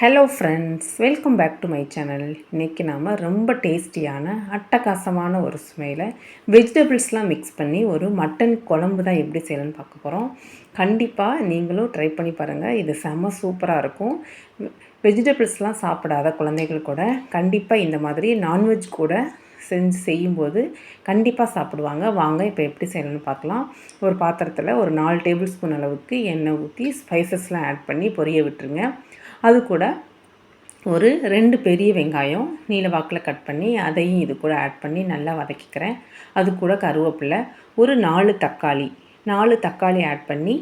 Hello friends welcome back to my channel இன்றைக்கி நாம் ரொம்ப டேஸ்டியான அட்டகாசமான ஒரு சுமையில் வெஜிடபிள்ஸ்லாம் மிக்ஸ் பண்ணி ஒரு மட்டன் குழம்பு தான் எப்படி செய்யலன்னு பார்க்க போகிறோம் கண்டிப்பாக நீங்களும் ட்ரை பண்ணி பாருங்கள் இது செம்ம சூப்பராக இருக்கும். வெஜிடபிள்ஸ்லாம் சாப்பிடாத குழந்தைகள் கூட கண்டிப்பாக இந்த மாதிரி நான்வெஜ் கூட செஞ்சு செய்யும்போது கண்டிப்பாக சாப்பிடுவாங்க. வாங்க இப்போ எப்படி செய்யணும்னு பார்க்கலாம். ஒரு பாத்திரத்தில் ஒரு நாலு டேபிள் ஸ்பூன் அளவுக்கு எண்ணெய் ஊற்றி ஸ்பைசஸ்லாம் ஆட் பண்ணி பொரிய விட்டுருங்க. அது கூட ஒரு ரெண்டு பெரிய வெங்காயம் நீல வாக்கில் கட் பண்ணி அதையும் இது கூட ஆட் பண்ணி நல்லா வதக்கிக்கிறேன். அது கூட கருவேப்பிலை ஒரு நாலு தக்காளி. நாலு தக்காளி ஆட் பண்ணி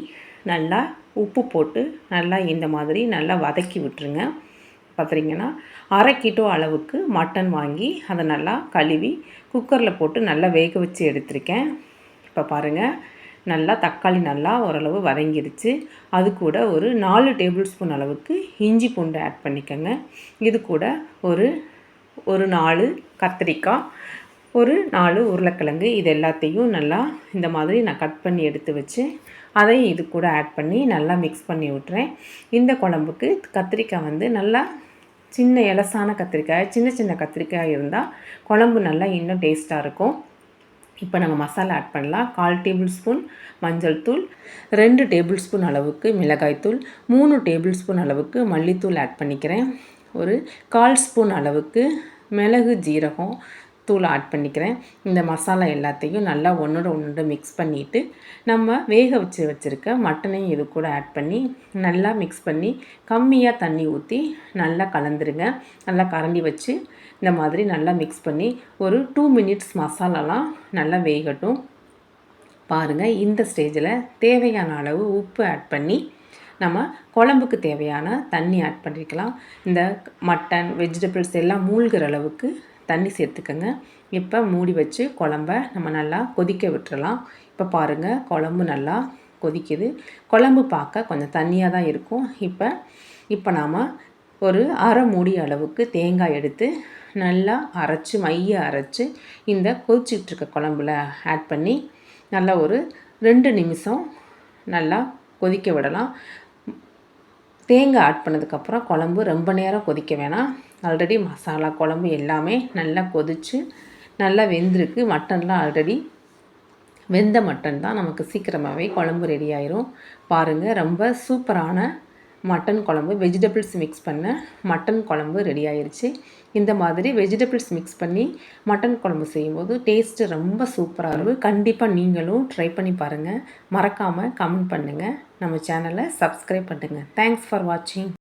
நல்லா உப்பு போட்டு நல்லா இந்த மாதிரி நல்லா வதக்கி விட்டுருங்க. பார்த்துட்டிங்கன்னா அரை கிலோ அளவுக்கு மட்டன் வாங்கி அதை நல்லா கழுவி குக்கரில் போட்டு நல்லா வேக வச்சு எடுத்திருக்கேன். இப்போ பாருங்கள் நல்லா தக்காளி நல்லா ஓரளவு வதங்கிடுச்சு அது கூட ஒரு நாலு டேபிள் ஸ்பூன் அளவுக்கு இஞ்சி பூண்டு ஆட் பண்ணிக்கோங்க. இது கூட ஒரு ஒரு நாலு கத்திரிக்காய் ஒரு நாலு உருளைக்கிழங்கு இது எல்லாத்தையும் நல்லா இந்த மாதிரி நான் கட் பண்ணி எடுத்து வச்சு அதையும் இது கூட ஆட் பண்ணி நல்லா மிக்ஸ் பண்ணி விட்றேன் இந்த குழம்புக்கு கத்திரிக்காய் வந்து நல்லா சின்ன இலசான கத்திரிக்காய் சின்ன சின்ன கத்திரிக்காய் இருந்தால் குழம்பு நல்லா இன்னும் டேஸ்ட்டாக இருக்கும். இப்போ நம்ம மசாலா ஆட் பண்ணலாம். கால் டேபிள் ஸ்பூன் மஞ்சள் தூள் ரெண்டு டேபிள் ஸ்பூன் அளவுக்கு மிளகாய்த்தூள் மூணு டேபிள் ஸ்பூன் அளவுக்கு மல்லித்தூள் ஆட் பண்ணிக்கிறேன். ஒரு கால் ஸ்பூன் அளவுக்கு மிளகு ஜீரகம் தூள் ஆட் பண்ணிக்கிறேன். இந்த மசாலா எல்லாத்தையும் நல்லா ஒன்றோட ஒன்றோட மிக்ஸ் பண்ணிவிட்டு நம்ம வேக வச்சு வச்சுருக்க மட்டனையும் இது கூட ஆட் பண்ணி நல்லா மிக்ஸ் பண்ணி கம்மியாக தண்ணி ஊற்றி நல்லா கலந்துருங்க. நல்லா கரண்டி வச்சு இந்த மாதிரி நல்லா மிக்ஸ் பண்ணி ஒரு டூ மினிட்ஸ் மசாலாலாம் நல்லா வேகட்டும். பாருங்கள் இந்த ஸ்டேஜில் தேவையான அளவு உப்பு ஆட் பண்ணி நம்ம குழம்புக்கு தேவையான தண்ணி ஆட் பண்ணிக்கலாம். இந்த மட்டன் வெஜிடபிள்ஸ் எல்லாம் மூழ்கிற அளவுக்கு தண்ணி சேர்த்துக்கோங்க. இப்போ மூடி வச்சு குழம்ப நம்ம நல்லா கொதிக்க விட்டுறலாம். இப்போ பாருங்கள் குழம்பு நல்லா கொதிக்குது. குழம்பு பார்க்க கொஞ்சம் தண்ணியாக தான் இருக்கும். இப்போ இப்போ நாம் ஒரு அரை மூடி அளவுக்கு தேங்காய் எடுத்து நல்லா அரைச்சி மைய அரைச்சி இந்த கொதிச்சிட்ருக்க குழம்புல ஆட் பண்ணி நல்லா ஒரு ரெண்டு நிமிஷம் நல்லா கொதிக்க விடலாம். தேங்காய் ஆட் பண்ணதுக்கப்புறம் குழம்பு ரொம்ப நேரம் கொதிக்க வேணாம். ஆல்ரெடி மசாலா குழம்பு எல்லாமே நல்லா கொதித்து நல்லா வெந்திருக்கு. மட்டன்லாம் ஆல்ரெடி வெந்த மட்டன் தான். நமக்கு சீக்கிரமாகவே குழம்பு ரெடி ஆயிரும். பாருங்கள் ரொம்ப சூப்பரான மட்டன் குழம்பு. வெஜிடபிள்ஸ் மிக்ஸ் பண்ண மட்டன் குழம்பு ரெடி ஆயிடுச்சு இந்த மாதிரி வெஜிடபிள்ஸ் மிக்ஸ் பண்ணி மட்டன் குழம்பு செய்யும்போது டேஸ்ட்டு ரொம்ப சூப்பராக இருக்கும் கண்டிப்பாக நீங்களும் ட்ரை பண்ணி பாருங்கள் மறக்காமல் கமெண்ட் பண்ணுங்கள் நம்ம சேனலை சப்ஸ்கிரைப் பண்ணுங்கள் தேங்க்ஸ் ஃபார் வாட்சிங்